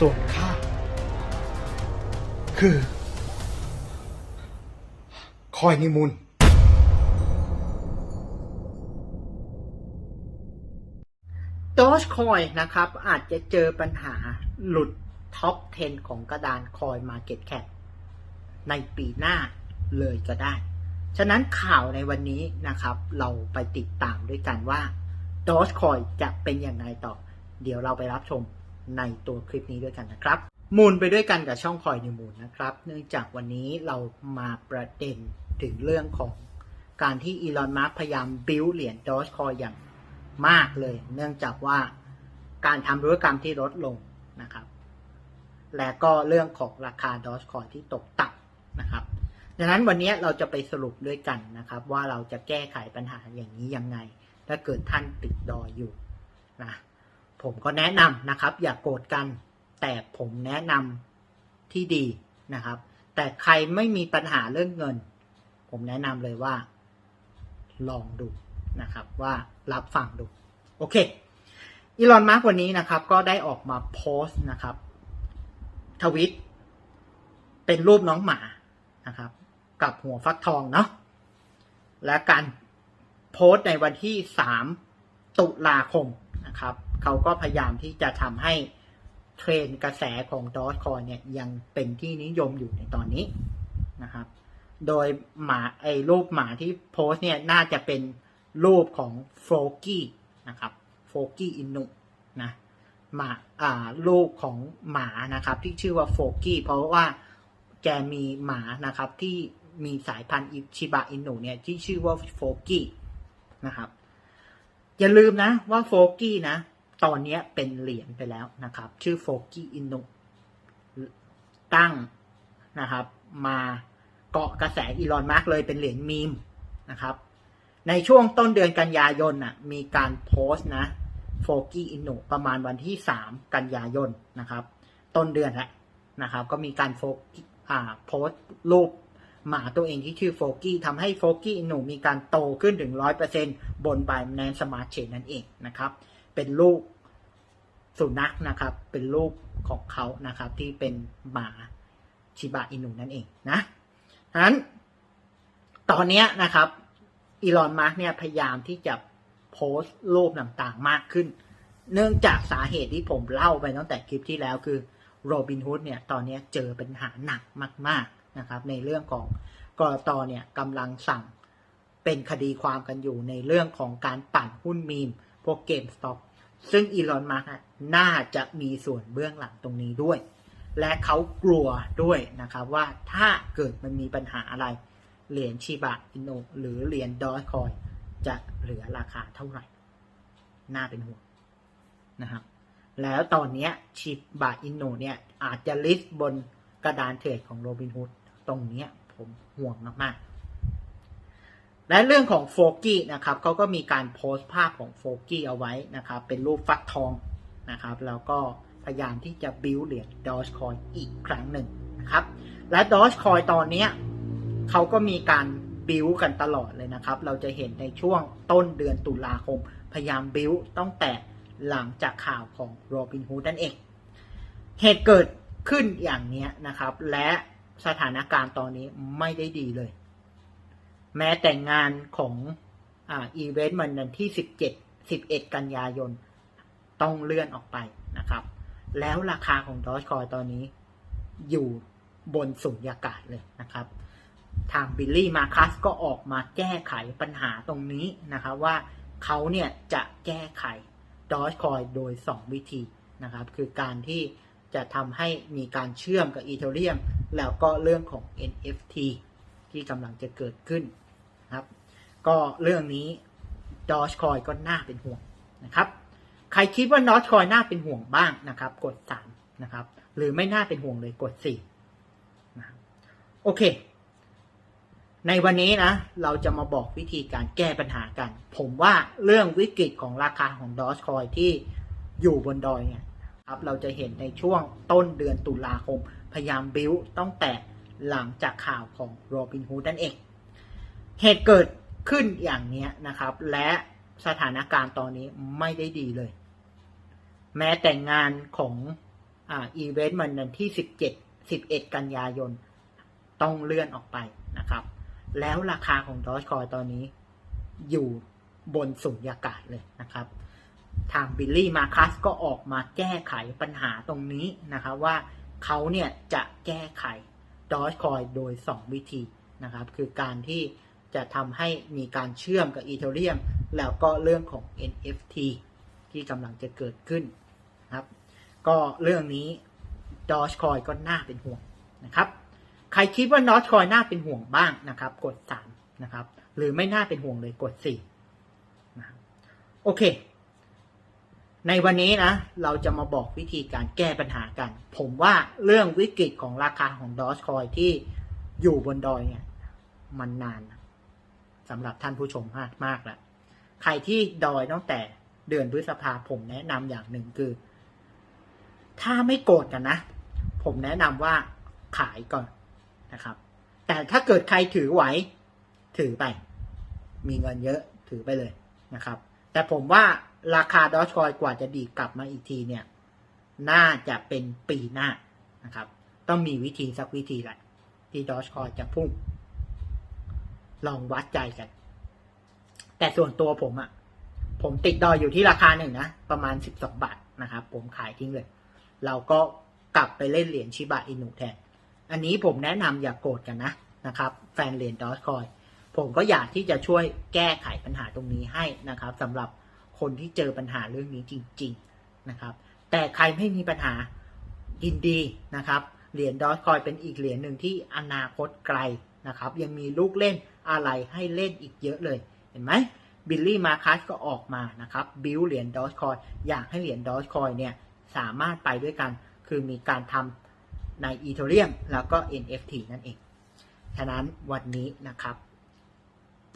ส่วนข้าคือ คอยนิมุนดอ g คอยนะครับ อาจจะเจอปัญหาหลุดท็อป 10 ของกระดานคอย Market Cap ในปีหน้าเลยก็ได้ ฉะนั้นข่าวในวันนี้นะครับ เราไปติดตามด้วยกันว่าดอ g คอยจะเป็นยังไงต่อ เดี๋ยวเราไปรับชม ในตัวคลิปนี้ด้วยกันนะครับ มูลไปด้วยกันกับช่องคอยนิวมูลนะครับ เนื่องจากวันนี้เรามาประเด็นถึงเรื่องของการที่อีลอนมาร์กพยายามบิวเหรียญดอ g คอยอย่างมากเลย เนื่องจากว่าการทำธุรกรรมที่ลดลงนะครับ และก็เรื่องของราคาดอชคอยที่ตกต่ำนะครับดังนั้นวันนี้เราจะไปสรุปด้วยกันนะครับ ว่าเราจะแก้ไขปัญหาอย่างนี้ยังไง ถ้าเกิดท่านติดดอยอยู่นะ ผมก็แนะนำนะครับ อย่ากโกรธกัน แต่ผมแนะนำที่ดีนะครับ แต่ใครไม่มีปัญหาเรื่องเงิน ผมแนะนำเลยว่า ลองดูนะครับ ว่ารับฟังดู โอเคอีลอนมาร์กวันนี้นะครับ ก็ได้ออกมาโพสต์นะครับ ทวิต เป็นรูปน้องหมานะครับ กับหัวฟักทองเนาะและการโพสต์ในวันที่ 3 ตุลาคมนะครับ เขาก็พยายามที่จะทำให้เทรนกระแสของดอ g คอยเนี่ยยังเป็นที่นิยมอยู่ในตอนนี้นะครับ โดยหมาไอ้รูปหมาที่โพสเนี่ยน่าจะเป็นรูปของโฟกี้นะครับโฟกี้อินุนะหมาอ่าลูกของหมานะครับ ที่ชื่อว่าโฟกี้เพราะว่าแกมีหมานะครับที่มีสายพันธุ์ชิบะอินุเนี่ยที่ชื่อว่าโฟกี้นะครับอย่าลืมนะว่าโฟกี้นะ ตอนนี้เป็นเหรียญไปแล้วนะครับ ชื่อโฟกี้อินุตั้งนะครับ มาเกาะกระแสอีลอนมาร์กเลยเป็นเหรียญมีมนะครับ ในช่วงต้นเดือนกันยายนน่ะมีการโพสต์นะโฟกี้อินุประมาณวันที่ 3 กันยายนนะครับ ต้นเดือนแล้วนะครับ ก็มีการโฟกี้อ่าโพสต์รูปหมาตัวเองที่ชื่อโฟกี้ทำให้โฟกี้อินุมีการโตขึ้นถึง 100%บนบายแนนสมาร์ทเชนนั่นเองนะครับ เป็นลูก สุนัขนะครับ เป็นลูกของเขานะครับ ที่เป็นหมาชิบะอินุนั่นเองนะฉะนั้นตอนนี้นะครับอีลอนมาร์กเนี่ยพยายามที่จะโพสต์รูปต่างๆมากขึ้น เนื่องจากสาเหตุที่ผมเล่าไปตั้งแต่คลิปที่แล้วคือโรบินฮูดเนี่ยตอนนี้เจอปัญหาหนักมาก ๆนะครับ ในเรื่องของกรตเนี่ยกำลังสั่งเป็นคดีความกันอยู่ในเรื่องของการปั่นหุ้นมีมพวกเกมสต็อก ซึ่งอีลอนมาร์กน่าจะมีส่วนเบื้องหลังตรงนี้ด้วย และเขากลัวด้วยนะครับว่าถ้าเกิดมันมีปัญหาอะไร เหรียญชิบะอินโนหรือเหรียญดอ g คอยจะเหลือราคาเท่าไหร่ น่าเป็นห่วงนะครับ แล้วตอนนี้ชิบะอินโนเนี่ยอาจจะลิสต์บนกระดานเทรดของโรบิน o ุ d ตรงนี้ผมห่วงมากๆ และเรื่องของโฟกี้นะครับเขาก็มีการโพสต์ภาพของโฟกี้เอาไว้นะครับเป็นรูปฟักทองนะครับแล้วก็พยายามที่จะบิวเหรียญดอ g คอยอีกครั้งหนึ่งนะครับและดอ g คอยตอนเนี้ยเขาก็มีการบิวกันตลอดเลยนะครับ เราจะเห็นในช่วงต้นเดือนตุลาคม พยายามบิวตั้งแต่หลังจากข่าวของโรบินฮูดนั่นเอง เหตุเกิดขึ้นอย่างนี้นะครับ และสถานการณ์ตอนนี้ไม่ได้ดีเลย แม้แต่งานของอีเวนต์มันวันที่ 17 11 กันยายน ต้องเลื่อนออกไปนะครับ แล้วราคาของดอ g คอยตอนนี้อยู่บนสุญญากาศเลยนะครับ ทางบิลลี่มาคัสก็ออกมาแก้ไขปัญหาตรงนี้นะครับว่าเขาเนี่ยจะแก้ไขดอ g คอยโดย 2 วิธีนะครับ คือการที่จะทำให้มีการเชื่อมกับอีเทเรียมแล้วก็เรื่องของ NFT ที่กำลังจะเกิดขึ้น นะครับ ก็เรื่องนี้ดอ g คอยก็น่าเป็นห่วงนะครับ ใครคิดว่าดอ g คอยน่าเป็นห่วงบ้างนะครับ กด3นะครับ หรือไม่น่าเป็นห่วงเลยกด4นะครับโอเค ในวันนี้นะ เราจะมาบอกวิธีการแก้ปัญหากัน ผมว่าเรื่องวิกฤตของราคาของดอ g คอยที่อยู่บนดอยเนี่ยครับเราจะเห็นในช่วงต้นเดือนตุลาคม พยายามบิวต้องแต่หลังจากข่าวของโรบินฮูดนั่นเอง เหตุเกิดขึ้นอย่างนี้นะครับ และสถานการณ์ตอนนี้ไม่ได้ดีเลย แม้แต่งานของอ่าอีเวนต์มันวันที่17 11กันยายน ต้องเลื่อนออกไปนะครับ แล้วราคาของดอ g คอยตอนนี้อยู่บนสุญญากาศเลยนะครับ ทางบิลลี่มาคัสก็ออกมาแก้ไขปัญหาตรงนี้นะครับว่าเขาเนี่ยจะแก้ไขดอ g คอยโดย 2 วิธีนะครับ คือการที่ จะทำให้มีการเชื่อมกับอีเทเรียมแล้วก็เรื่องของ NFT ที่กำลังจะเกิดขึ้นนะครับ ก็เรื่องนี้ดอ g คอยก็น่าเป็นห่วงนะครับ ใครคิดว่าดอ g คอยน่าเป็นห่วงบ้างนะครับ กด 3 นะครับ หรือไม่น่าเป็นห่วงเลยกด 4 นะโอเค ในวันนี้นะ เราจะมาบอกวิธีการแก้ปัญหากัน ผมว่าเรื่องวิกฤตของราคาของดอ g คอยที่อยู่บนดอยเนี่ยมันนานนะ สำหรับท่านผู้ชมมากมากแล้วใครที่ดอยตั้งแต่เดือนพฤษภาผมแนะนำอย่างหนึ่งคือ ถ้าไม่โกรธกันนะ ผมแนะนำว่าขายก่อนนะครับ แต่ถ้าเกิดใครถือไหว ถือไป มีเงินเยอะถือไปเลยนะครับ แต่ผมว่าราคาดอ g คอยกว่าจะดีกลับมาอีกทีเนี่ย น่าจะเป็นปีหน้านะครับ ต้องมีวิธีสักวิธีแหละที่ดอ g คอยจะพุ่ง ลองวัดใจกัน แต่ส่วนตัวผมอะ่ะ ผมติดดอยอยู่ที่ราคาหนึ่งนะ ประมาณสิบสองบาทนะครับ ผมขายทิ้งเลย เราก็กลับไปเล่นเหรียญชิบะอินุแทน อันนี้ผมแนะนำอย่ากโกรธกันนะนะครับ แฟนเหรียญดอ g คอย ผมก็อยากที่จะช่วยแก้ไขปัญหาตรงนี้ให้นะครับสำหรับคนที่เจอปัญหาเรื่องนี้จริง ๆนะครับ แต่ใครไม่มีปัญหายินดีนะครับ เหรียญดอ g คอยเป็นอีกเหรียญหนึ่งที่อนาคตไกลนะครับ ยังมีลูกเล่น อะไรให้เล่นอีกเยอะเลย เห็นไหมบิลลี่มาคัสก็ออกมานะครับบิลเหรียญดอ g คอยอยากให้เหรียญดอ g คอยเนี่ยสามารถไปด้วยกัน คือมีการทำในอีเทเรียมแล้วก็ NFT นั่นเอง ฉะนั้นวันนี้นะครับ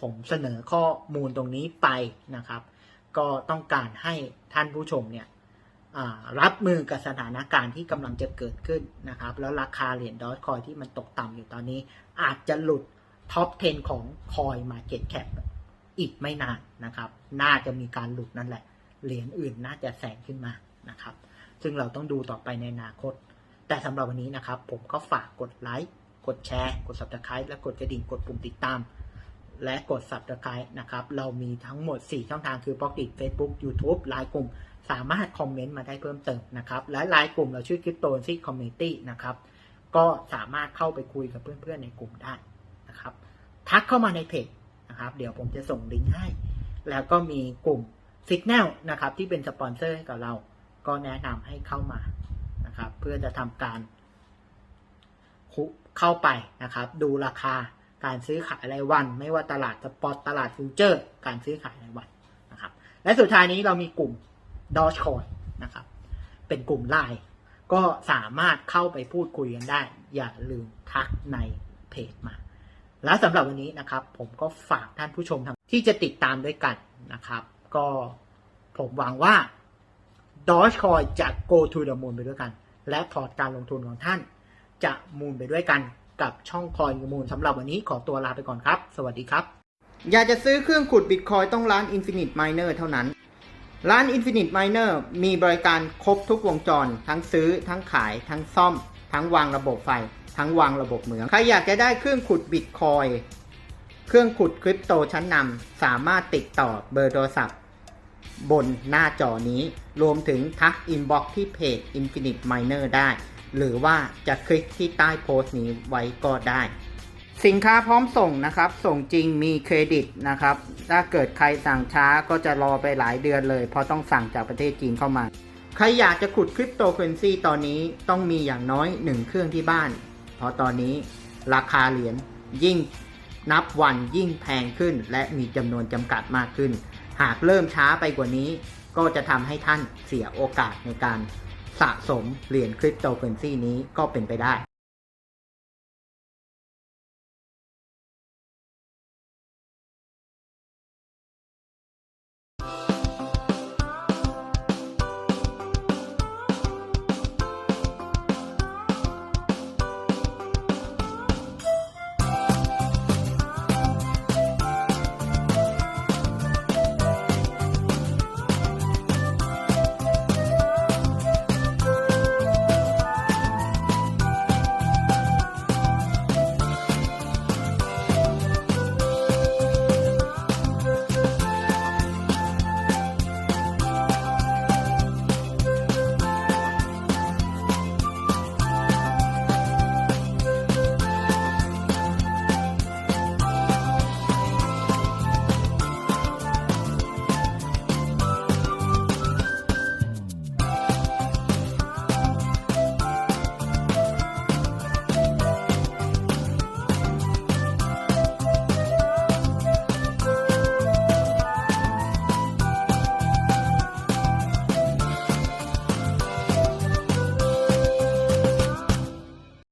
ผมเสนอข้อมูลตรงนี้ไปนะครับ ก็ต้องการให้ท่านผู้ชมเนี่ยรับมือกับสถานการณ์ที่กำลังจะเกิดขึ้นนะครับ แล้วราคาเหรียญดอ g คอยที่มันตกต่ำอยู่ตอนนี้ อาจจะหลุด ท็อป 10 ของคอยมาเก็ตแคปอีกไม่นานนะครับ น่าจะมีการหลุดนั่นแหละ เหรียญอื่นน่าจะแซงขึ้นมานะครับ ซึ่งเราต้องดูต่อไปในอนาคต แต่สำหรับวันนี้นะครับ ผมก็ฝากกดไลค์ กดแชร์ กด subscribe และกดกระดิ่ง กดปุ่มติดตาม และกด subscribe นะครับ เรามีทั้งหมด 4 ช่องทางคือ b l o g d i t Facebook YouTube ไลน์กลุ่ม สามารถคอมเมนต์มาได้เพิ่มเติมนะครับ และไลน์กลุ่มเราชื่อ Crypto c y Community นะครับ ก็สามารถเข้าไปคุยกับเพื่อนๆในกลุ่มได้ ทักเข้ามาในเพจนะครับ เดี๋ยวผมจะส่งลิงก์ให้ แล้วก็มีกลุ่ม Signal นะครับ ที่เป็นสปอนเซอร์ให้กับเรา ก็แนะนำให้เข้ามานะครับ เพื่อจะทำการเข้าไปนะครับ ดูราคาการซื้อขายรายวัน ไม่ว่าตลาดสปอตตลาดฟิวเจอร์ การซื้อขายรายวันนะครับ และสุดท้ายนี้เรามีกลุ่ม d o g e c o i n นะครับ เป็นกลุ่มไลน์ก็สามารถเข้าไปพูดคุยกันได้ อย่าลืมทักในเพจมา แล้วสำหรับวันนี้นะครับ ผมก็ฝากท่านผู้ชมทางที่จะติดตามด้วยกันนะครับ ก็ผมหวังว่า Dogecoin จะ go to the moon ไปด้วยกัน และพอร์ตการลงทุนของท่าน จะมูลไปด้วยกันกับช่องคอยมูลสำหรับวันนี้ขอตัวลาไปก่อนครับ สวัสดีครับ อยากจะซื้อเครื่องขุดบิตคอยต้องร้าน Infinite Miner เท่านั้น ร้าน Infinite Miner มีบริการครบทุกวงจร ทั้งซื้อ ทั้งขาย ทั้งซ่อม ทั้งวางระบบไฟ ทั้งวางระบบเหมือง ใครอยากจะได้เครื่องขุดบิตคอยเครื่องขุดคริปโตชั้นนำสามารถติดต่อเบอร์โทรศัพท์ บนหน้าจอนี้ รวมถึงทักอินบ็อกที่เพจ Infinite Miner ได้ หรือว่าจะคลิกที่ใต้โพสต์นี้ไว้ก็ได้ สินค้าพร้อมส่งนะครับ ส่งจริงมีเครดิตนะครับ ถ้าเกิดใครสั่งช้าก็จะรอไปหลายเดือนเลย เพราะต้องสั่งจากประเทศจีนเข้ามา ใครอยากจะขุดคริปโตเคอเรนซีตอนนี้ต้องมีอย่างน้อยหนึ่งเครื่องที่บ้าน ราะตอนนี้ราคาเหรียญยิ่งนับวันยิ่งแพงขึ้น และมีจำนวนจำกัดมากขึ้น หากเริ่มช้าไปกว่านี้ ก็จะทำให้ท่านเสียโอกาสในการสะสมเหรียญคริปโตเคอเรนซีนี้ก็เป็นไปได้